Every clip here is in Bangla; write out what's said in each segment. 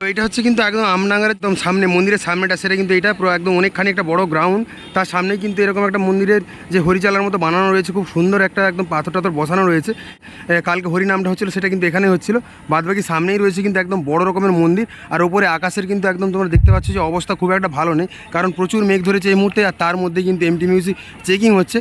এটা হচ্ছে কিন্তু একদম আমনাগার একদম সামনে, মন্দিরের সামনেটা, সেটা কিন্তু এটা পুরো একদম অনেকখানি একটা বড় গ্রাউন্ড তার সামনে কিন্তু এরকম একটা মন্দিরের যে হরিচালার মতো বানানো রয়েছে, খুব সুন্দর একটা একদম পাথর টাথর বসানো রয়েছে। কালকে হরিনামটা হচ্ছিল, সেটা কিন্তু এখানেই হচ্ছিল। বাদবাকি সামনেই রয়েছে কিন্তু একদম বড় রকমের মন্দির, আর ওপরে আকাশের কিন্তু একদম তোমরা দেখতে পাচ্ছ যে অবস্থা খুব একটা ভালো নেই, কারণ প্রচুর মেঘ ধরেছে এই মুহূর্তে, আর তার মধ্যে কিন্তু এমটি মিউজিক চেকিং হচ্ছে।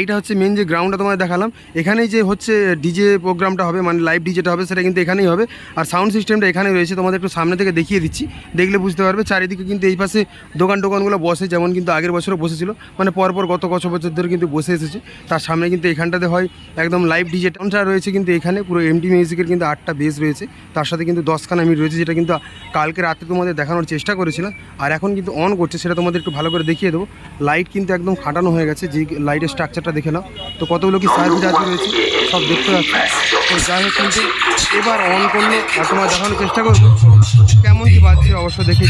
এইটা হচ্ছে মেন যে গ্রাউন্ডটা তোমায় দেখালাম, এখানেই যে হচ্ছে ডিজে প্রোগ্রামটা হবে মানে লাইভ ডিজেটা হবে, সেটা কিন্তু এখানেই হবে। আর সাউন্ড সিস্টেমটা এখানেই রয়েছে, তোমাদের একটু সামনে থেকে দেখিয়ে দিচ্ছি। দেখলে বুঝতে পারবে, চারিদিকে কিন্তু এই পাশে দোকান টোকানগুলো বসে, যেমন কিন্তু আগের বছরও বসেছিল মানে পরপর গত কত বছর ধরে কিন্তু বসে এসেছে। তার সামনে কিন্তু এখানটাতে হয় একদম লাইভ ডিজে টাউনটা রয়েছে কিন্তু এখানে, পুরো এমটি মিউজিকের কিন্তু আটটা বেস রয়েছে। তার সাথে কিন্তু দশখানা মিট রয়েছে, যেটা কিন্তু কালকে রাতে তোমাদের দেখানোর চেষ্টা করেছিলাম। আর এখন কিন্তু অন করছে, সেটা তোমাদের একটু ভালো করে দেখিয়ে দেবো। লাইট কিন্তু একদম খাটানো হয়ে গেছে, যে লাইটের স্ট্রাকচারটা দেখে নাও। তো কতগুলো কি সার্ভিস আছে রয়েছে? সব দেখতে পাচ্ছি। তো যাই হোক কিন্তু এবার অন করলে আর তোমার দেখানোর চেষ্টা করব। কেমন কি বাজছে অবশ্য দেখে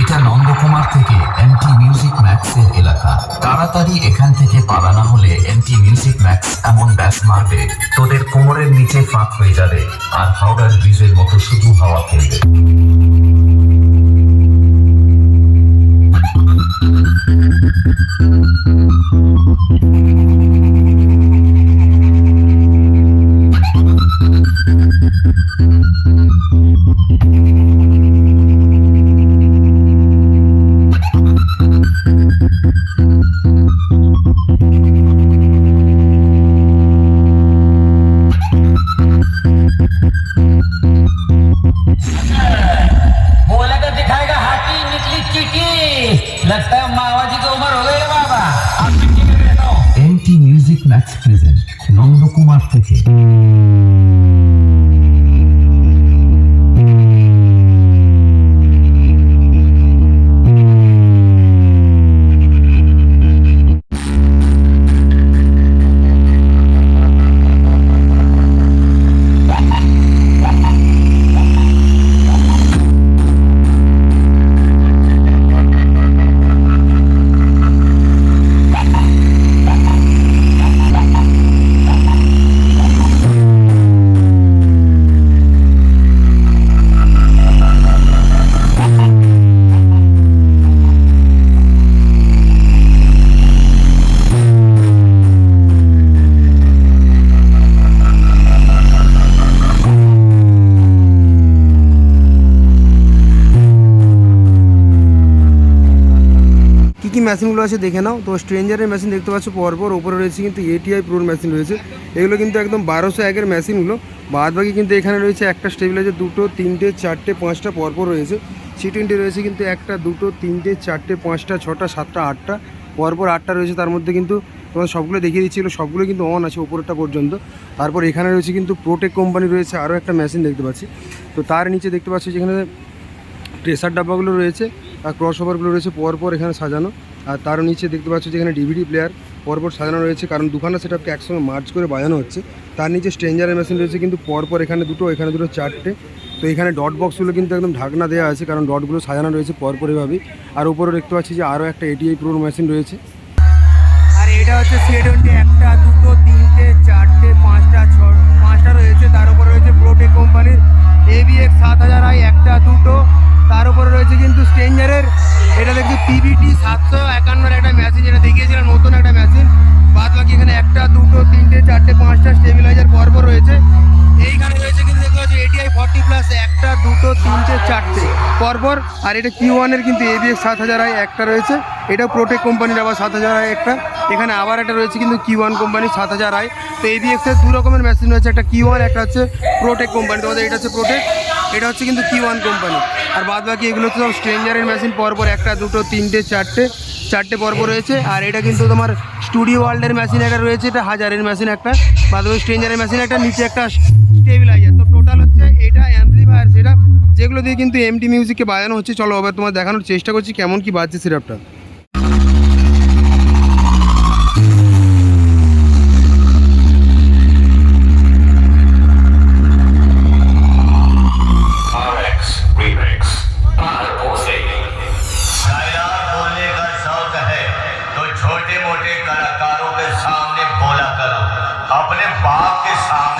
এটা নন্দকুমার থেকে এমটি মিউজিক ম্যাক্সের এলাকা। তাড়াতাড়ি এখান থেকে পালানো হলে এমটি মিউজিক ম্যাক্স এমন ব্যাস মারবে। তোদের কোমরের নিচে ফাঁক হয়ে যাবে। আর হাওড়ার ব্রিজের মতো শুধু হাওয়া খেলবে। लगता है मावा जी की उम्र हो गई है बाबा आप मिट्टी में रहता हूँ MT music max present Nandakumar থেকে কী মেশিনগুলো আছে দেখে নাও। তো স্ট্রেঞ্জারের মেশিন দেখতে পাচ্ছ, পরপর ওপরে রয়েছে কিন্তু এটিআই প্রোর মেশিন রয়েছে। এগুলো কিন্তু একদম বারোশো একের মেশিনগুলো বাদ বাকি কিন্তু এখানে রয়েছে একটা স্টেবিলাইজার দুটো, তিনটে, চারটে, পাঁচটা পরপর রয়েছে। সি টোয়েন্টি রয়েছে কিন্তু একটা, দুটো, তিনটে, চারটে, পাঁচটা, ছটা, সাতটা, আটটা, পরপর আটটা রয়েছে। তার মধ্যে কিন্তু তোমার সবগুলো দেখিয়ে দিচ্ছিল সবগুলো কিন্তু অন আছে ওপরটা পর্যন্ত। তারপর এখানে রয়েছে কিন্তু প্রোটেক কোম্পানি রয়েছে, আরও একটা মেশিন দেখতে পাচ্ছি। তো তার নিচে দেখতে পাচ্ছি যেখানে প্রেসার ডাব্বাগুলো রয়েছে, আর ক্রস ওভারগুলো রয়েছে পরপর এখানে সাজানো। আর তার নিচে দেখতে পাচ্ছ যেখানে ডিভিডি প্লেয়ার পরপর সাজানো রয়েছে, কারণ দুখানা সেটআপকে একসঙ্গে মার্চ করে বাজানো হচ্ছে। তার নিচে স্ট্রেঞ্জারের মেশিন রয়েছে, কিন্তু পরপর এখানে দুটো এখানে দুটো চারটে। তো এখানে ডট বক্সগুলো কিন্তু একদম ঢাকনা দেওয়া আছে, কারণ ডটগুলো সাজানো রয়েছে পরপর এভাবেই। আর উপরে দেখতে পাচ্ছি যে আরও একটা এটিআই প্রোর মেশিন রয়েছে। আর এটা হচ্ছে সি একটা, দুটো, তিনটে, চারটে, পাঁচটা, ছ, পাঁচটা রয়েছে। তার উপরে রয়েছে প্রোটেক কোম্পানির এবিএক্স সাত হাজার আই একটা, দুটো। তার উপরে রয়েছে কিন্তু স্ট্রেঞ্জারের। এটা দেখছি পিবিটি সাতশো একান্নর একটা মেশিন যেটা দেখিয়েছিলাম, নতুন একটা মেশিন বাদ বাকি এখানে একটা, দুটো, তিনটে, চারটে, পাঁচটা স্টেবিলাইজার পরপর রয়েছে। এইখানে রয়েছে কিন্তু দেখতে পাচ্ছি এটিআই ফর্টি প্লাস একটা, দুটো, তিনটে, চারটে পরপর আর এটা কিউ ওয়ানের কিন্তু এ এবিএক্স সাত হাজার আই একটা রয়েছে। এটাও প্রোটেক কোম্পানির আবার সাত হাজার আই একটা। এখানে আবার একটা রয়েছে কিন্তু কিউ ওয়ান কোম্পানির সাত হাজার আই তো এবিএক্স এর দু রকমের মেশিন রয়েছে, একটা কিউ ওয়ান একটা হচ্ছে প্রোটেক কোম্পানি তোমাদের এটা হচ্ছে প্রোটেক এটা হচ্ছে কিন্তু কিউ ওয়ান কোম্পানি আর বাদ বাকি এগুলো তো সব স্ট্রেঞ্জারের মেশিন পরপর একটা, দুটো, তিনটে, চারটে চারটে পরপর রয়েছে। আর এটা কিন্তু তোমার স্টুডিও ওয়ার্ল্ডের মেশিন একটা রয়েছে, এটা হাজারের মেশিন একটা। বাদ বাকি স্ট্রেঞ্জারের মেশিন একটা, নিচে একটা স্টেবিলাইজার তো টোটাল হচ্ছে এটা অ্যাম্পলিফায়ার সেটা যেগুলো দিয়ে কিন্তু এমটি মিউজিককে বাজানো হচ্ছে। চলো এবার তোমার দেখানোর চেষ্টা করছি, কেমন কি বাজছে সিরাপটা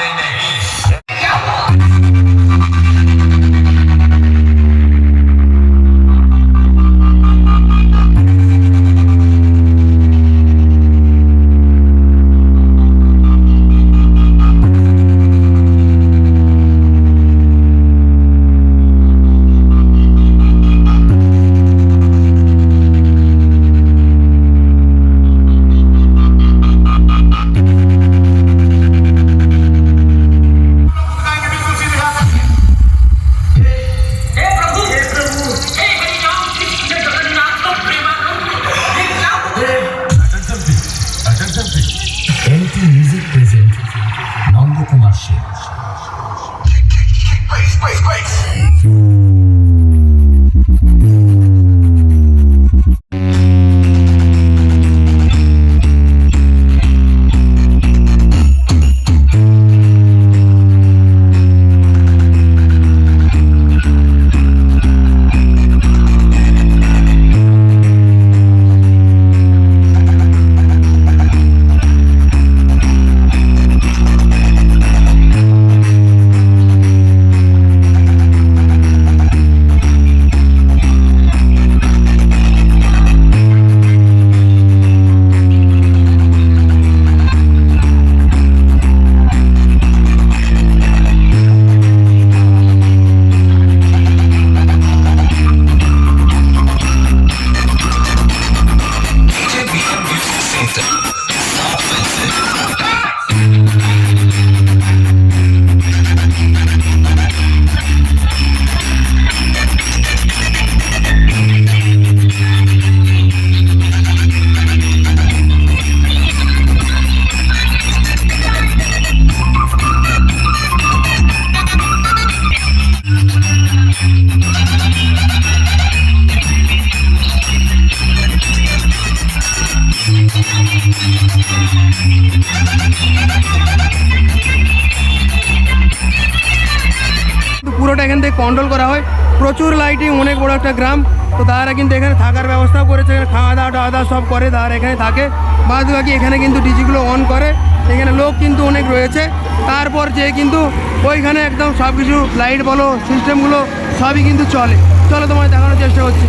they name. পুরোটা এখান থেকে কন্ট্রোল করা হয়। প্রচুর লাইটিং অনেক বড় একটা গ্রাম। তো তারা কিন্তু এখানে থাকার ব্যবস্থাও করেছে। এখানে খাওয়া দাওয়া টাওয়া সব করে তারা এখানে থাকে। বাদ বাকি এখানে কিন্তু ডিজিগুলো অন করে। এখানে লোক কিন্তু অনেক রয়েছে। তারপর যে কিন্তু ওইখানে একদম সব কিছু লাইট বলো সিস্টেমগুলো সবই কিন্তু চলে। চলো তোমায় দেখানোর চেষ্টা করছি।